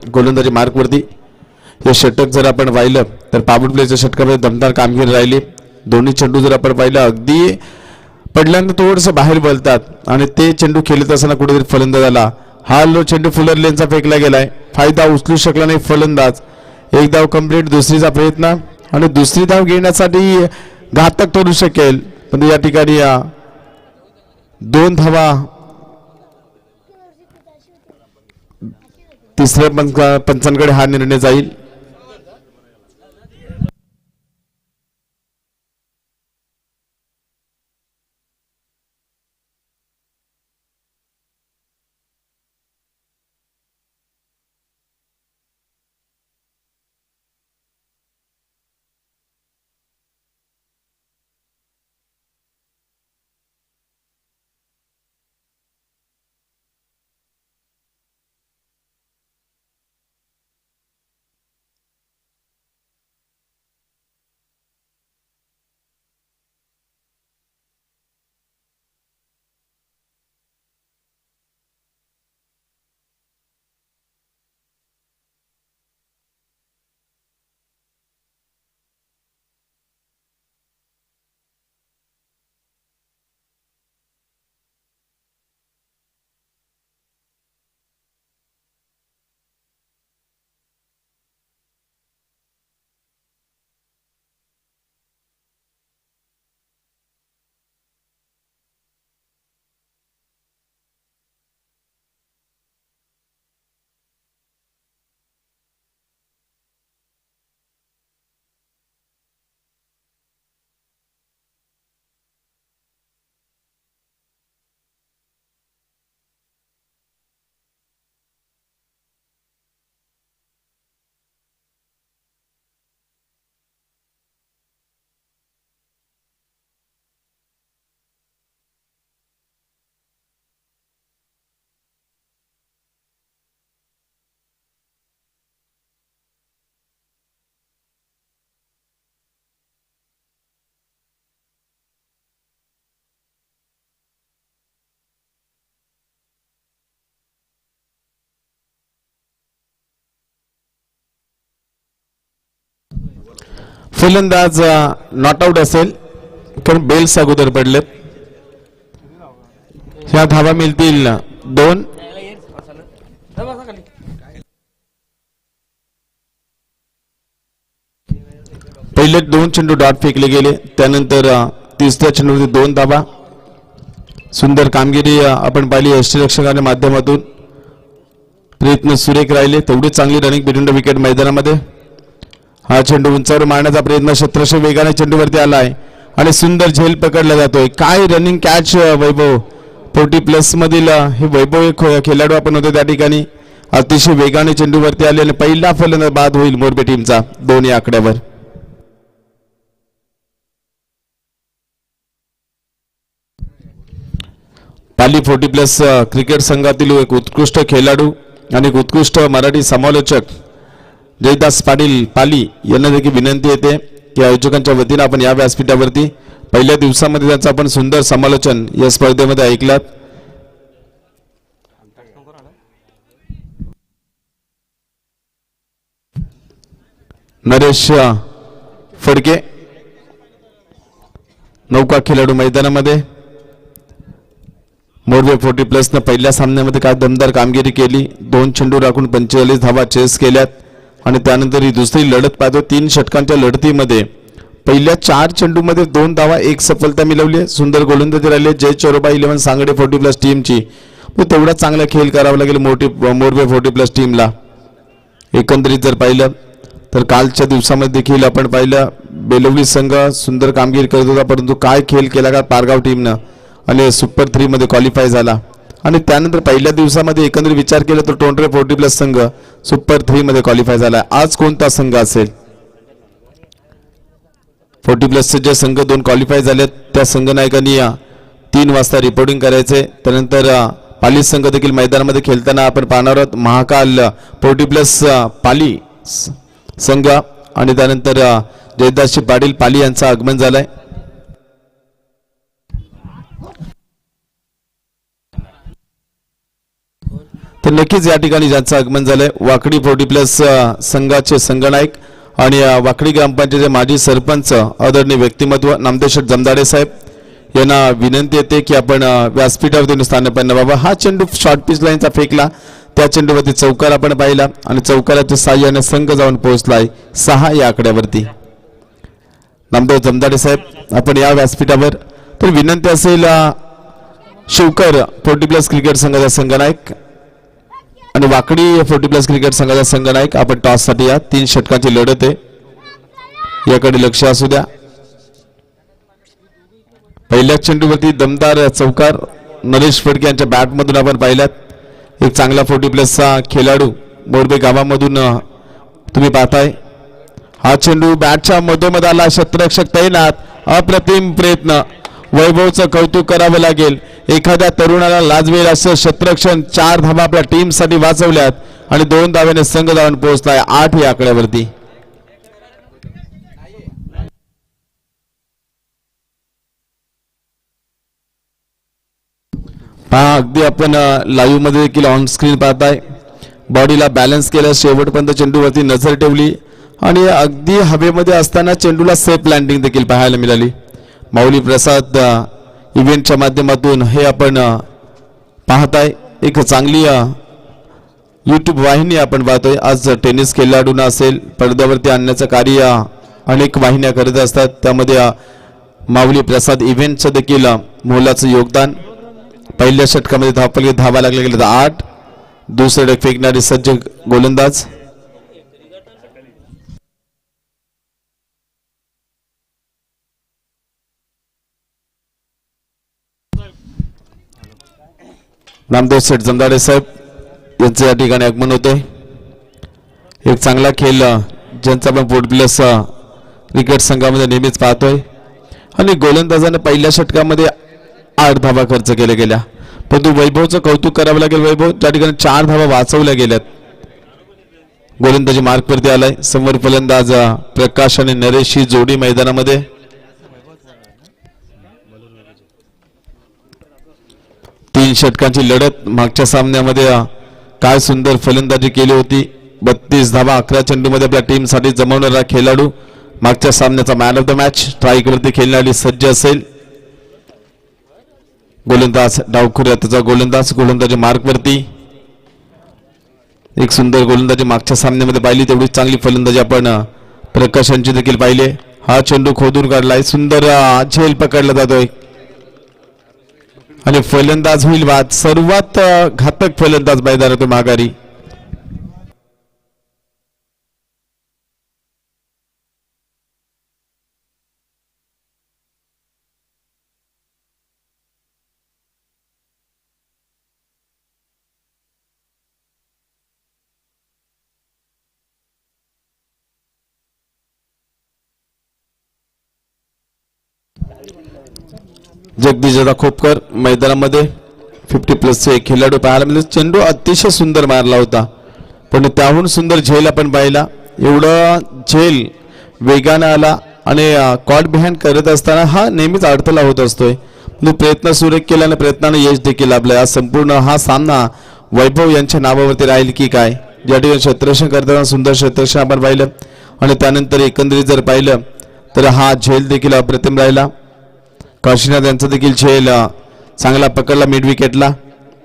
गोलंदाजी मार्कवरती हे षटक जर आपण पाहिलं तर पावर प्लेच्या षटकामध्ये दमदार कामगिरी राहिली. दोन्ही चेंडू जर आपण पाहिलं अगदी पडल्यानंतर थोडंसं बाहेर बोलतात आणि ते चेंडू खेळत असताना कुठेतरी फलंदाज आला. हा लो चेंडू फुलर लेनचा फेकला गेलाय. फायदा उचलू शकला नाही फलंदाज. एक धाव कंप्लीट दुसरीचा प्रयत्न. आणि दुसरी धाव घेण्यासाठी घातक ठरू शकेल. पण या ठिकाणी दोन धावा तिसऱ्या पंच पंचांकडे हा निर्णय जाईल. फलंदाज नॉट आउट असेल कारण बेल्स अगोदर पडलेत. ह्या धावा मिळतील दोन. पहिले दोन चेंडू डॉट फेकले गेले त्यानंतर तिसऱ्या चेंडूवरती दोन धावा. सुंदर कामगिरी आपण पाहिली यष्टीरक्षकाच्या माध्यमातून. प्रयत्न सुरेख राहिले तेवढी चांगली रनिंग बिटवीन द विकेट मैदानामध्ये. हा चेंडू उंचावर मारण्याचा प्रयत्न शत्रश वेगाने चेंडूवरती आलाय. आणि सुंदर झेल पकडला जातोय. काय running catch Vaibhav? Forty plus मधील हे वैभव एक खेळाडू आपण होते त्या ठिकाणी. अतिशय वेगाने चेंडूवरती आले आणि पहिला फलंदाज बाद होईल मोरबे टीमचा दोन्ही आकड्यावर. पाली फोर्टी प्लस क्रिकेट संघातील एक उत्कृष्ट खेळाडू आणि एक उत्कृष्ट मराठी समालोचक जयदास पाटील पाली यांना देखील विनंती येते की आयोजकांच्या वतीनं आपण या व्यासपीठावरती पहिल्या दिवसामध्ये त्यांचं आपण सुंदर समालोचन या स्पर्धेमध्ये ऐकलात. नरेश फडके नौका खेळाडू मैदानामध्ये. मोरवे फोर्टी प्लसनं पहिल्या सामन्यामध्ये काय दमदार कामगिरी केली? दोन चेंडू राखून पंचेचाळीस धावा चेस केल्यात. आणि त्यानंतर ही दुसरी लढत पाहतो तीन षटकांच्या लढतीमध्ये पहिल्या चार चेंडूमध्ये दोन धावा एक सफलता मिळवली आहे. सुंदर गोलंदाजी राहिले Jai Choroba eleven Sangade forty plus टीमची. मग तेवढा चांगला खेळ करावा लागेल मोठी मोरवे फोर्टी प्लस टीमला. एकंदरीत जर पाहिलं तर कालच्या दिवसामध्ये देखील आपण पाहिलं बेलवली संघ सुंदर कामगिरी करत होता परंतु काय खेळ केला का पारगाव टीमनं? आणि सुपर थ्रीमध्ये क्वालिफाय झाला. आणि त्यानंतर पहिल्या दिवसामध्ये एकंदरीत विचार केला तर टोंटरे फोर्टी प्लस संघ सुपर थ्री मध्ये क्वालिफाय झाला आज कोणता संघ असेल? फोर्टी प्लसचे जे संघ दोन क्वालिफाय झालेत त्या संघनायकांनी तीन वाजता रिपोर्टिंग करायचे. त्यानंतर पाली संघ देखील मैदानामध्ये खेळताना आपण पाहणार आहोत. महाकाल फोर्टी प्लस पाली स- संघ आणि त्यानंतर जयदासजी पाटील पाली यांचं आगमन झालंय. तर नक्कीच या ठिकाणी ज्यांचं आगमन झालंय वाकडी फोर्टी प्लस संघाचे संगनायक आणि वाकडी ग्रामपंचायतीचे माजी सरपंच आदरणीय व्यक्तिमत्व नामदेशर जमदाडे साहेब यांना विनंती येते की आपण व्यासपीठावरती स्थानपन्न बाबा हा चेंडू शॉर्ट पिच लाईनचा फेकला. त्या चेंडूवरती चौकार आपण पाहिला आणि चौकाराच्या साह्याने संघ जाऊन पोहोचलाय सहा या आकड्यावरती. नामदेव जमदाडे साहेब आपण या व्यासपीठावर. तर विनंती असेल शिवकर फोर्टी प्लस क्रिकेट संघाचा संघनायक आणि वाकडी फोर्टी प्लस क्रिकेट संघाचा संघनायक आपण टॉससाठी या. तीन षटकांची लढत आहे. याकडे लक्ष असू द्या. पहिल्या चेंडूवरती दमदार चौकार नरेश फडके यांच्या बॅटमधून आपण पाहिल्यात. एक चांगला फोर्टी प्लसचा खेळाडू मोरबे गावामधून तुम्ही पाहताय. हा चेंडू बॅटच्या मधोमध आला. शत्रक्षक तैनात. अप्रतिम प्रयत्न. वैभवचं कौतुक करावं लागेल. एखाद्या तरुणाला लाजवेल असं शत्रक्षण चार धावा आपल्या टीमसाठी वाचवल्यात आणि दोन धाव्याने संघ धावून पोहोचलाय आठ या आकड्यावरती. पहा अगदी आपण लाईव्हमध्ये देखील ऑन स्क्रीन पाहताय. बॉडीला बॅलन्स केलं शेवटपर्यंत चेंडूवरती नजर ठेवली. आणि अगदी हवेमध्ये असताना चेंडूला सेफ लँडिंग देखील पाहायला मिळाली. माऊली प्रसाद इव्हेंटच्या माध्यमातून हे आपण पाहताय. एक चांगली यूट्यूब वाहिनी आपण पाहतोय. आज टेनिस खेळाडूंना असेल पडद्यावरती आणण्याचं कार्य अनेक वाहिन्या करत असतात. त्यामध्ये माऊली प्रसाद इव्हेंटचं देखील मोलाचं योगदान. पहिल्या षटकामध्ये धावपल धावा लागले गेले तर आठ. दुसरे फेकणारे सज्ज गोलंदाज. नामदेव सेठ जमदाडे साहेब यांचं या ठिकाणी आगमन होते एक चांगला खेळ ज्यांचा आपण पोर्ट प्लस क्रिकेट संघामध्ये नेहमीच पाहतोय. आणि गोलंदाजाने पहिल्या षटकामध्ये आठ धावा खर्च केल्या गेल्या. परंतु वैभवचं कौतुक करावं लागेल. वैभव त्या ठिकाणी चार धावा वाचवल्या गेल्यात. गोलंदाजी मार्गवरती आलाय. समोर फलंदाज प्रकाश आणि नरेश ही जोडी मैदानामध्ये तीन षटकांची लढत. मागच्या सामन्यामध्ये काय सुंदर फलंदाजी केली होती. बत्तीस धावा अकरा चेंडूमध्ये आपल्या टीमसाठी जमवणारा खेळाडू. मागच्या सामन्याचा मॅन ऑफ द मॅच स्ट्राईकवरती खेळण्यासाठी सज्ज असेल. गोलंदाज डावखुऱ्या त्याचा गोलंदाज. गोलंदाजी मार्कवरती. एक सुंदर गोलंदाजी मागच्या सामन्यामध्ये पाहिली. तेवढी चांगली फलंदाजी आपण प्रकाशांची देखील पाहिले. हा चेंडू खोदून काढलाय. सुंदर झेल पकडला जातोय. आणि फलंदाज होईल बाद सर्वात घातक फलंदाज मैदानातून माघारी. जगदीश खोपकर मैदानामध्ये फिफ्टी प्लसचे एक खेळाडू पाहायला मिळाले चेंडू अतिशय सुंदर मारला होता. पण त्याहून सुंदर झेल आपण पाहिला. एवढं झेल वेगानं आला आणि कॉट बिहाइंड करत असताना हा नेहमीच अडथळा होत असतोय. पण प्रयत्न सुरेख केल्याने प्रयत्नाने यश देखील लाभलंय संपूर्ण हा सामना वैभव यांच्या नावावरती राहील की काय? ज्या ठिकाणी क्षेत्ररक्षण करताना सुंदर क्षेत्ररक्षण आपण पाहिलं. आणि त्यानंतर एकंदरीत जर पाहिलं तर हा झेल देखील अप्रतिम राहिला. काशीनाथ यांचा देखील झेल चांगला पकडला मिड विकेटला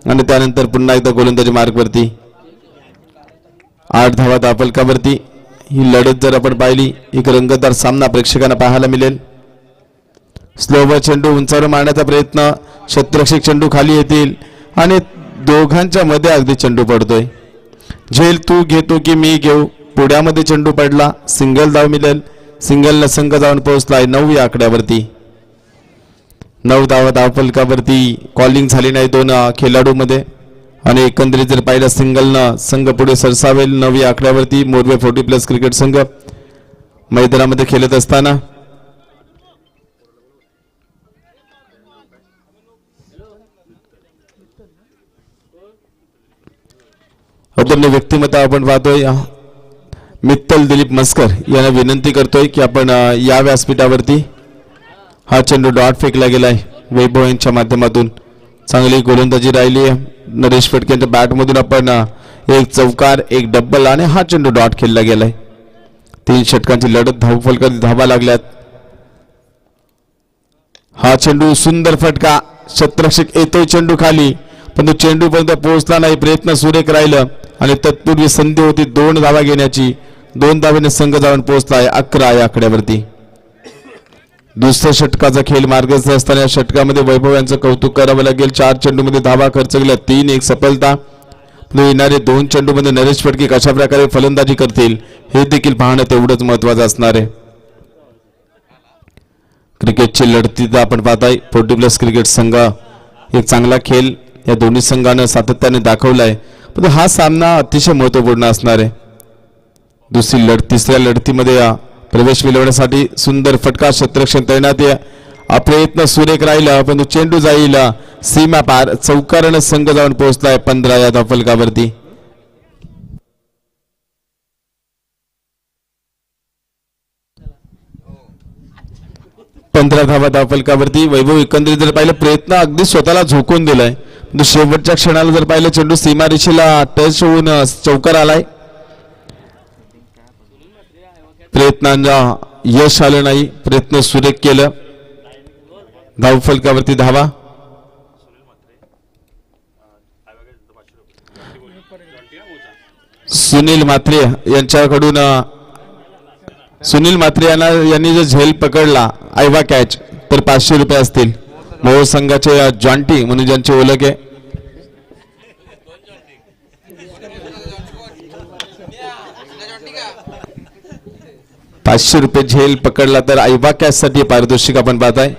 आणि त्यानंतर पुन्हा एकदा गोलंदाजी मार्गवरती. आठ धावा दापलकावरती ही लढत जर आपण पाहिली एक रंगतदार सामना प्रेक्षकांना पाहायला मिळेल. स्लोवर चेंडू उंचावर मारण्याचा प्रयत्न. शत्रक्षक चेंडू खाली येतील. आणि दोघांच्या मध्ये अगदी चेंडू पडतोय. झेल तू घेतो की मी घेऊ. पुढ्यामध्ये चेंडू पडला. सिंगल धाव मिळेल. सिंगलला संघ जाऊन पोहोचलाय नऊ या आकड्यावरती. नऊ धावा धावफलकावरती कॉलिंग झाली नाही दोन खेळाडूमध्ये. आणि एकंदरीत जर पाहिलं सिंगलनं संघ पुढे सरसावेल नवी आकड्यावरती मोरवे फोर्टी प्लस क्रिकेट संघ मैदानामध्ये खेळत असताना. अदम्य व्यक्तिमत्व आपण पाहतोय. मित्तल दिलीप मस्कर यांना विनंती करतोय की आपण या व्यासपीठावरती हा चेंडू डॉट फेकला गेलाय. वैभव यांच्या माध्यमातून. चांगली गोलंदाजी राहिली आहे. नरेश फटके यांच्या बॅटमधून आपण एक चौकार एक डब्बल आणि हा चेंडू डॉट खेळला गेलाय. तीन षटकांची लढत धावफलकात धावा लागल्यात. हा चेंडू सुंदर फटका. शत्रक्षक येतोय चेंडू खाली. पण तो चेंडू पर्यंत पोहोचला नाही. प्रयत्न सुरेख राहिलं. आणि तत्पूर्वी संधी होती दोन धावा घेण्याची. दोन धावेने संघ जाऊन पोहोचलाय अकरा या आकड्यावरती. दुसऱ्या षटकाचा खेळ मार्गस्थ असताना या षटकामध्ये वैभव यांचं कौतुक करावं लागेल. चार चेंडूमध्ये धावा खर्च केला तीन एक सफलता. येणारे दोन चेंडूमध्ये नरेश फटके कशा प्रकारे फलंदाजी करतील हे देखील पाहणं तेवढंच महत्वाचं असणार आहे. क्रिकेटची लढती तर आपण पाहताय. फोर्टी प्लस क्रिकेट संघ एक चांगला खेळ या दोन्ही संघानं सातत्याने दाखवलाय. पण हा सामना अतिशय महत्त्वपूर्ण असणार आहे. दुसरी लढ तिसऱ्या लढतीमध्ये प्रवेश मिळवण्यासाठी सुंदर फटका शत्रक्षण तैनात आहे अप्रयत्न सुरेख राहिला पण चेंडू जाईल. सीमा पार चौकारण संघ जाऊन पोहोचलाय पंधरा या धाफलकावरती पंधरा धावा धाफलकावरती वैभव एकंदरीत जर पाहिलं प्रयत्न अगदी स्वतःला झोकून दिलाय. म्हणजे शेवटच्या क्षणाला जर पाहिलं चेंडू सीमा रेषेला टच होऊन चौकार आलाय. प्रयत्नांना यश आलं नाही प्रयत्न सुरेख केलं. धावफलकावरती धावा. सुनील म्हात्रे यांच्याकडून सुनील म्हात्रे यांना यांनी जो झेल पकडला आयवा कॅच तर पाचशे रुपये असतील. मोहोळ संघाचे जॉन्टी म्हणून ज्यांची ओळख आहे पाचशे रुपये झेल पकडला तर आयवा कॅशसाठी पारितोषिक आपण पाहताय.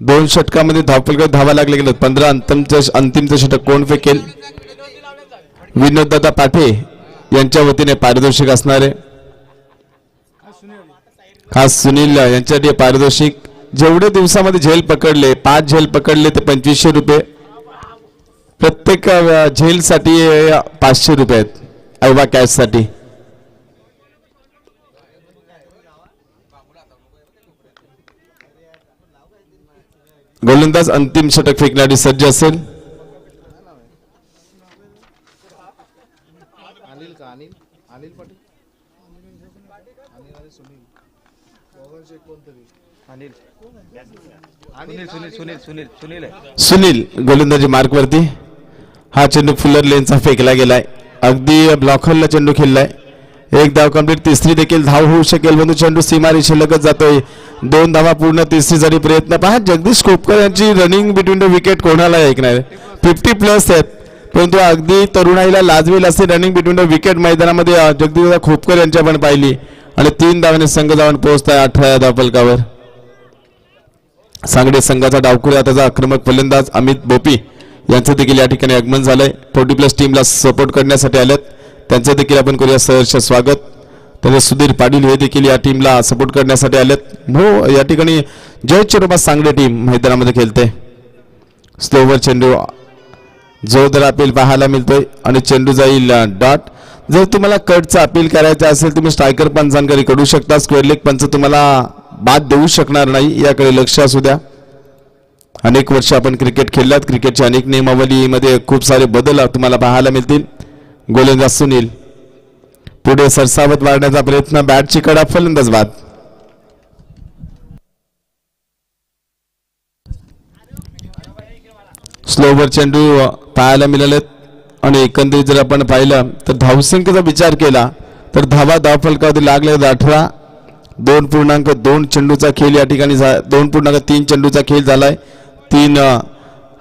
दोन षटकामध्ये धावपलकर धावा लागले गेले पंधरा अंतिमचं अंतिमचं षटक कोण फेकेल? विनोददादा पाठे यांच्या वतीने पारितोषिक असणारे खास सुनील यांच्यासाठी पारितोषिक. जेवढे दिवसामध्ये झेल पकडले पाच झेल पकडले ते पंचवीसशे रुपये. प्रत्येक झेलसाठी पाचशे रुपये आहेत. ऐवा कॅशसाठी. गोलंदाज अंतिम षटक फेकण्यासाठी सज्ज असेल. अनिल का? अनिल? अनिल पाटील? अनिल आणि सुनील. दोघांचे कोणतरी? अनिल. सुनील सुनील सुनील सुनील सुनील आहे. सुनील गोलंदाजी मार्कवरती. हा चेंडू फुलर लेनचा फेकला गेलाय. अगदी ब्लॉकरला चेंडू खेळलाय. एक धाव कंप्लीट तिसरी देखील धाव होऊ शकेल. म्हणून चेंडू सीमारी शिल्लकच जातोय. दोन धावा पूर्ण तिसरी जरी प्रयत्न पहा जगदीश खोपकर यांची रनिंग बिटवीन द विकेट कोणाला ऐकणार? फिफ्टी प्लस आहेत. परंतु अगदी तरुणाईला लाजवेल असे रनिंग बिटवीन द विकेट मैदानामध्ये जगदीश खोपकर यांची आपण पाहिली. आणि तीन धावाने संघ जाऊन पोहोचताय अठरा धावफलकावर सांगडे संघाचा डावकुऱ्या त्याचा आक्रमक फलंदाज अमित बोपी यांचं देखील या ठिकाणी आगमन झालंय. फोर्टी प्लस टीमला सपोर्ट करण्यासाठी आलेत. त्यांचं देखील आपण करूया सहर्ष स्वागत. तसेच सुधीर पाटील हे देखील या टीमला सपोर्ट करण्यासाठी आलेत. हो या ठिकाणी जय चिरोबा सांगडे टीम मैदानामध्ये खेळते. स्लोवर चेंडू जोरदार अपील पाहायला मिळतोय आणि चेंडू जाईल डॉट जर तुम्हाला कटचा अपील करायचा असेल तुम्ही स्ट्रायकर पंचांकडे करू शकता. स्क्वेअर लेग पंच तुम्हाला बाद देऊ शकणार नाही याकडे लक्ष असू द्या. अनेक वर्ष आपण क्रिकेट खेळल्यात क्रिकेटच्या अनेक नियमावलीमध्ये खूप सारे बदल तुम्हाला पाहायला मिळतील. गोलंदाज सुनील. पुढे सरसावत वाढण्याचा प्रयत्न बॅटची कडा फलंदाज बाद स्लोवर चेंडू पाहायला मिळालेत. आणि एकंदरीत जर आपण पाहिलं तर धावसंख्येचा विचार केला तर धावा धावफलकावधी लागले अठरा. दोन पूर्णांक दोन चेंडूचा खेळ या ठिकाणी झा- दोन पूर्णांक तीन चेंडूचा खेळ झालाय. तीन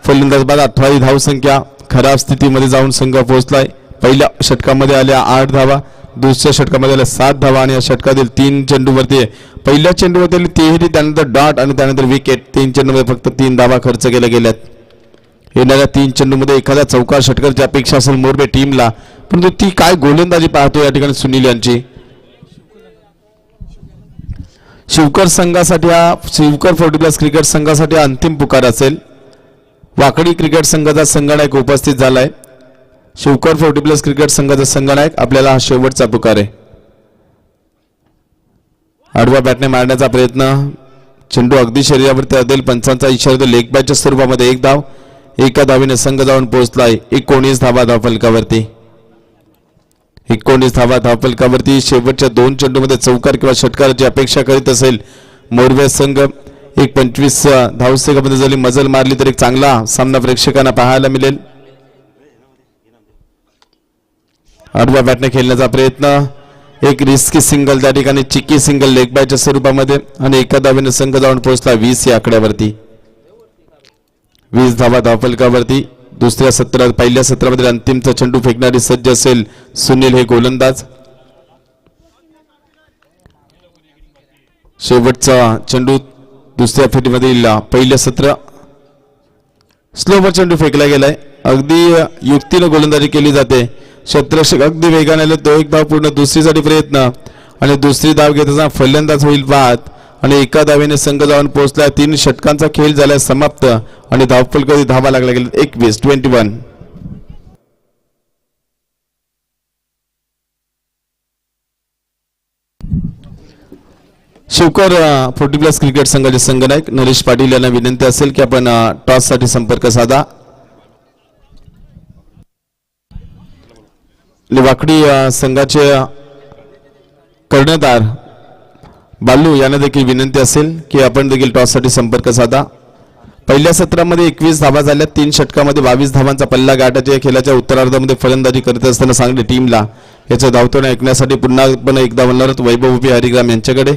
फलंदाज बाद अठरावी धावसंख्या खराब स्थितीमध्ये जाऊन संघ पोहोचलाय. पहिल्या षटकामध्ये आल्या आठ धावा दुसऱ्या षटकामध्ये आल्या सात धावा आणि या षटकातील तीन चेंडूवरती पहिल्या चेंडूवरती तिहेरी त्यानंतर डॉट आणि त्यानंतर विकेट. तीन चेंडूमध्ये फक्त तीन धावा खर्च केल्या गेल्यात. येणाऱ्या तीन चेंडूमध्ये एखादा चौकार षटकरची अपेक्षा असेल मोरबे टीमला परंतु ती काय गोलंदाजी पाहतो या ठिकाणी सुनील यांची? शिवकर संघासाठी हा शिवकर फोर्टी प्लस क्रिकेट संघासाठी अंतिम पुकार असेल. वाकडी क्रिकेट संघाचा संगणक उपस्थित झाला आहे शिवकर फोर्टी प्लस क्रिकेट संघाचा संघनायक आपल्याला हा शेवटचा पुकार आहे. आडव्या बॅटने मारण्याचा प्रयत्न. चेंडू अगदी शरीरावरती अदेल पंचांचा इशारा लेग बॅटच्या स्वरूपामध्ये एक धाव एका धावीने संघ जाऊन पोहोचलाय. एकोणीस धावा धावफलकावरती. एकोणीस धावा धावफलकावरती शेवटच्या दोन चेंडूमध्ये चौकार किंवा षटकाराची अपेक्षा करीत असेल मोरवे संघ एक पंचवीस धावसेकामध्ये जरी मजल मारली तर एक चांगला सामना प्रेक्षकांना पाहायला मिळेल. अर्ध्या बॅटने खेळण्याचा प्रयत्न. एक रिस्की सिंगल त्या ठिकाणी चिक्की सिंगल लेग बायच्या स्वरूपामध्ये आणि एका धावेने संघ जाऊन पोहोचला वीस या आकड्यावरती. वीस धावा धावफलकावरती दुसऱ्या सत्रात पहिल्या सत्रामध्ये अंतिमचा चेंडू फेकणारी सज्ज असेल सुनील हे गोलंदाज. शेवटचा चेंडू दुसऱ्या फेटीमधील पहिलं सत्र. स्लोवर चेंडू फेकला गेलाय. अगदी युक्तीनं गोलंदाजी केली जाते. क्षेत्ररक्षक अगदी वेगाने आले तो एक धाव पूर्ण दुसरीसाठी प्रयत्न. आणि दुसरी धाव घेत असताना फलंदाज होईल बाद. आणि एका धावेने संघ जाऊन पोहोचला तीन षटकांचा खेळ झाला समाप्त. आणि धावफल कधी धावा लागला गेला एकवीस twenty one. Shivkar forty plus cricket संघाचे संघनायक नरेश पाटील यांना विनंती असेल की आपण टॉससाठी संपर्क साधा. वाकडी संघाचे कर्णधार बालू यांना देखील विनंती असेल की आपण देखील टॉससाठी संपर्क साधा. पहिल्या सत्रामध्ये एकवीस धावा झाल्या तीन षटकामध्ये बावीस धावांचा पल्ला गाठाच्या या खेळाच्या उत्तरार्धामध्ये फलंदाजी करत असताना सांगली टीमला याचं धावतोने ऐकण्यासाठी पुन्हा पण एकदा म्हणणार वैभव उभी हरिग्राम यांच्याकडे.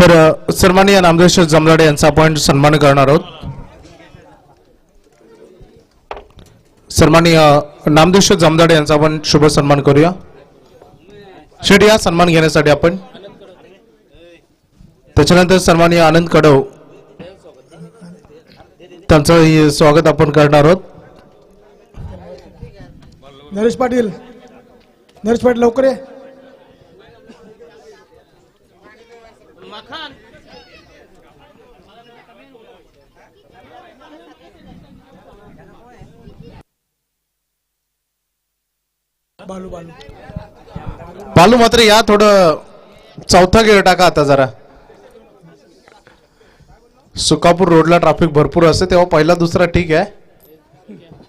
तर सन्माननीय नामदेश्वर जमलाडे यांचा आपण सन्मान करणार आहोत. सन्माननीय नामदेश्वर जमदाडे यांचा आपण शुभ सन्मान करूया. शेट या सन्मान घेण्यासाठी आपण. त्याच्यानंतर सन्माननीय आनंद कडव. त्यांचं हे स्वागत आपण करणार आहोत. नरेश पाटील. नरेश पाटील लवकर ये. बालू बालू. बालू मात्र या थोडं चौथा गेअर टाका आता जरा. सुकापूर रोडला ट्रॅफिक भरपूर असते तेव्हा पहिला दुसरा ठीक आहे.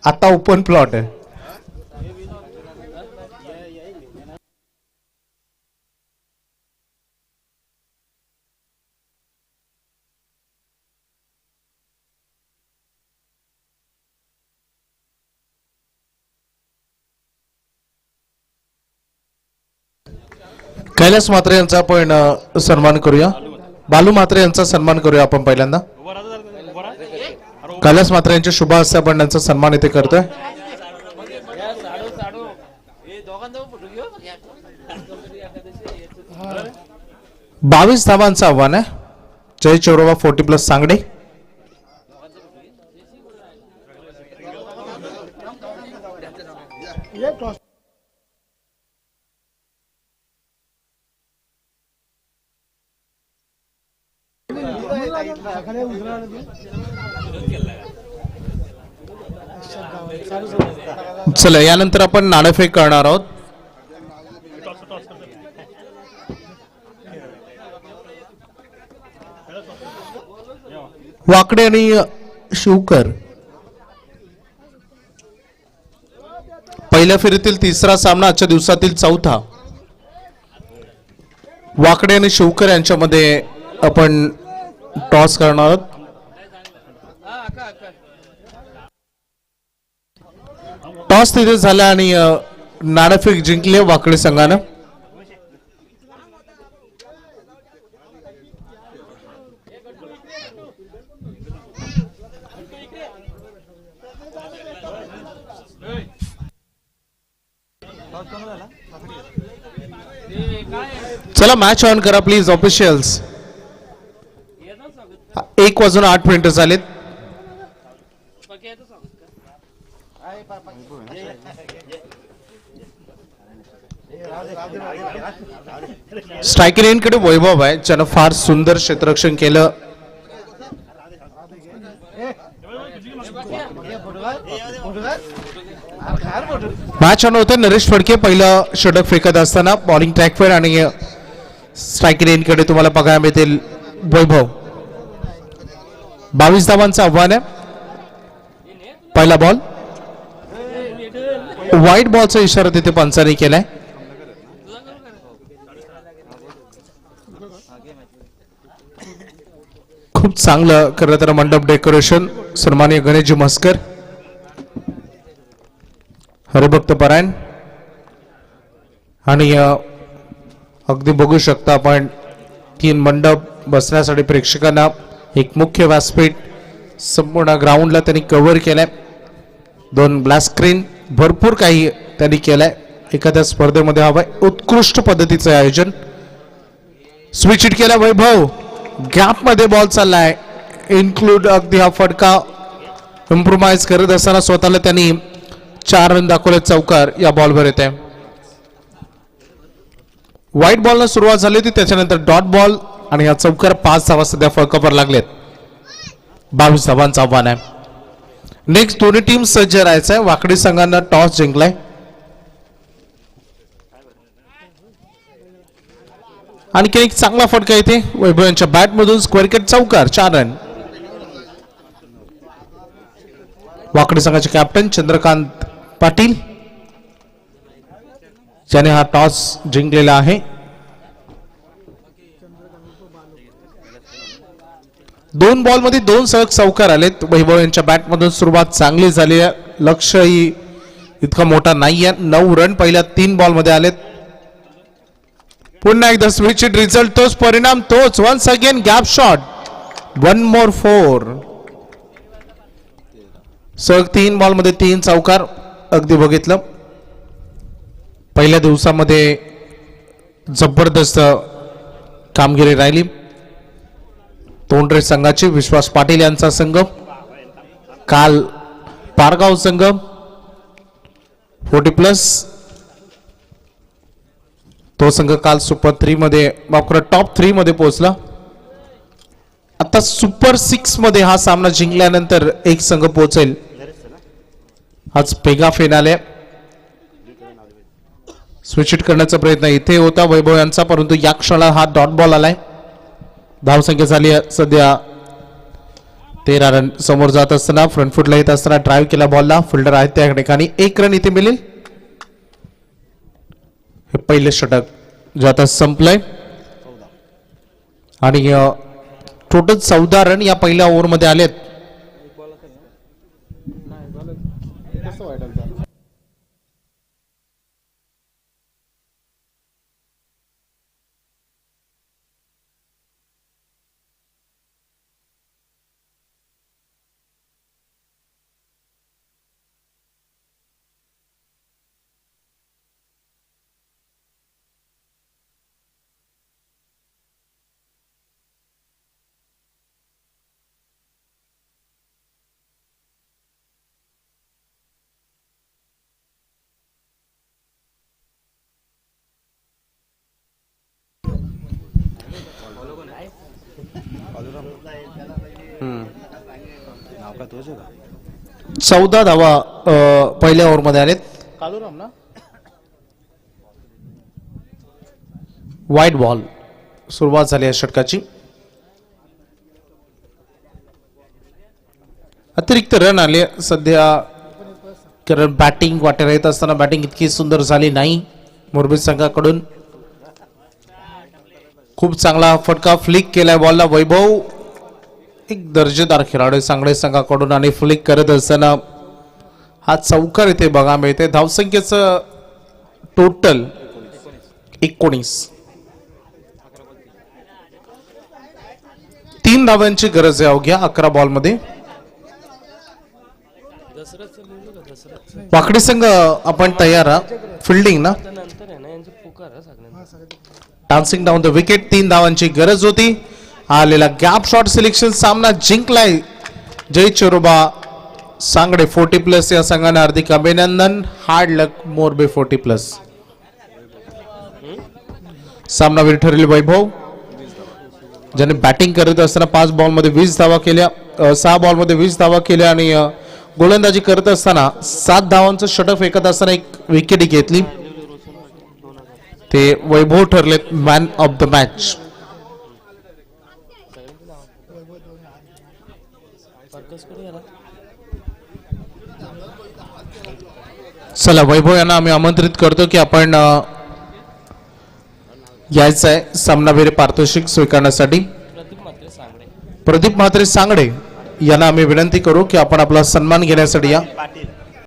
आता ओपन प्लॉट आहे. कैलास मात्रे यांचा आपण सन्मान करूया. बालू मात्रे यांचा सन्मान करूया आपण पहिल्यांदा. कैलास मात्रे यांच्या शुभ हस्ते आपण त्यांचा सन्मान इथे करतोय. बावीस धावांचं आव्हान आहे. Jai Chauroba forty plus Sangade. चला यानंतर आपण नाणेफेक करणार आहोत. वाकडे आणि शिवकर. पहिल्या फेरीतील तिसरा सामना आजच्या दिवसातील चौथा. वाकडे आणि शिवकर यांच्यामध्ये आपण टॉस करणार आहोत. टॉस तिथे झाला आणि नाणेफेक जिंकले वाकडे संघानं. चला मॅच ऑन करा प्लीज ऑफिशियल्स एक वाजून आठ मिनिटं झालेत. स्ट्रायकरकडे वैभव आहे ज्यानं फार सुंदर क्षेत्ररक्षण केलं. मॅच ऑन होते नरेश फडके पहिलं षटक फेकत असताना बॉलिंग ट्रॅकवर आणि स्ट्रायकरकडे तुम्हाला बघायला मिळतील. वैभव. बावीस धावांचं आव्हान आहे. पहिला बॉल व्हाईट बॉलचा इशारा तिथे पंचाने केलाय. खूप चांगलं खरं तर मंडप डेकोरेशन सन्मान्य गणेशजी मस्कर हरिभक्त परायण. आणि अगदी बघू शकता आपण तीन मंडप बसण्यासाठी प्रेक्षकांना एक मुख्य व्यासपीठ संपूर्ण ग्राउंडला त्यांनी कव्हर केलंय. दोन ग्लास स्क्रीन भरपूर काही त्यांनी केलंय. एखाद्या स्पर्धेमध्ये हवंय उत्कृष्ट पद्धतीचं आयोजन. स्विच इट केला वैभव. गॅपमध्ये बॉल चाललाय. इन्क्लूड अगदी हा फटका. इम्प्रोमाइज करत असताना स्वतःला त्यांनी चार रन दाखवले चौकार या बॉलवर येते व्हाईट बॉलला सुरुवात झाली होती त्याच्यानंतर डॉट बॉल आणि या चौकार पाच धावा सध्या फळकपर लागलेत. बावीस धावांचं आव्हान आहे. नेक्स्ट दोन्ही टीम सज्ज राहायचं आहे वाकडी संघांना टॉस जिंकलाय. आणखी एक चांगला फटका येते वैभव यांच्या बॅटमधून स्क्वेअर केट चौकार चार रन वाकडी संघाचे कॅप्टन चंद्रकांत पाटील. ज्याने हा टॉस जिंकलेला आहे. दोन बॉलमध्ये दोन सहज चौकार आलेत. वैभव यांच्या बॅटमधून सुरुवात चांगली झाली आहे. लक्षही इतका मोठा नाही आहे नऊ रन पहिल्या तीन बॉलमध्ये आलेत. पुन्हा एकदा स्विच रिझल्ट तोच परिणाम तोच. Once again gap shot one more four सग तीन बॉलमध्ये तीन चौकार अगदी बघितलं. पहिल्या दिवसामध्ये जबरदस्त कामगिरी राहिली. तोंडरे संघाचे विश्वास पाटील यांचा संघ काल पारगाव संघ फोर्टी प्लस तो संघ काल सुपर थ्री मध्ये टॉप थ्री मध्ये पोहोचला. आता सुपर सिक्समध्ये हा सामना जिंकल्यानंतर एक संघ पोहोचेल. आज पेगा फेनाले स्विच करण्याचा प्रयत्न इथे होता वैभव यांचा परंतु या क्षणाला हा डॉट बॉल आलाय. धावसंख्या झाली सध्या तेरा रन समोर जात असताना फ्रंट फुटला येत असताना ड्राईव्ह केला बॉलला फिल्डर आहेत त्या ठिकाणी एक रन इथे मिळेल. हे पहिले षटक जे आता संपलंय. आणि टोटल चौदा रन या पहिल्या ओव्हरमध्ये आलेत. चौदा धावा पहिल्या ओव्हरमध्ये आलेत. कालूराम ना? वाईट बॉल. सुरुवात झाली या षटकाची. अतिरिक्त रन आले. सध्या कारण बॅटिंग वाटेला येत असताना बॅटिंग इतकी सुंदर झाली नाही मोरबी संघाकडून. खूप चांगला फटका फ्लिक केलाय बॉलला वैभव एक दर्जेदार खेळाडू सांगडे संघाकडून आणि फ्लिक करत असताना हा चौकार इथे बघा मिळते. धावसंख्येचं टोटल एकोणीस. तीन धावांची गरज आहे अवघ्या अकरा बॉलमध्ये वाकडी संघ आपण तयार फिल्डिंग ना? डान्सिंग डाऊन द विकेट तीन धावांची गरज होती. आलेला गॅप शॉट सिलेक्शन सामना जिंकलाय जय चोरोबा. सांगडे फोर्टी प्लस या संघाने हार्दिक अभिनंदन. Hard luck Morbe forty plus सामनावीर ठरले वैभव. ज्याने बॅटिंग करत असताना पाच बॉलमध्ये वीस धावा केल्या सहा बॉलमध्ये वीस धावा केल्या आणि गोलंदाजी करत असताना सात धावांचं षटक फेकत असताना एक विकेट घेतली. ते वैभव ठरलेत मॅन ऑफ द मॅच चला वैभव यांना आम्ही आमंत्रित करतो की आपण यायचं आहे सामनावीर पारितोषिक स्वीकारण्यासाठी. प्रदीप म्हात्रे सांगडे यांना आम्ही विनंती करू की आपण आपला सन्मान घेण्यासाठी या.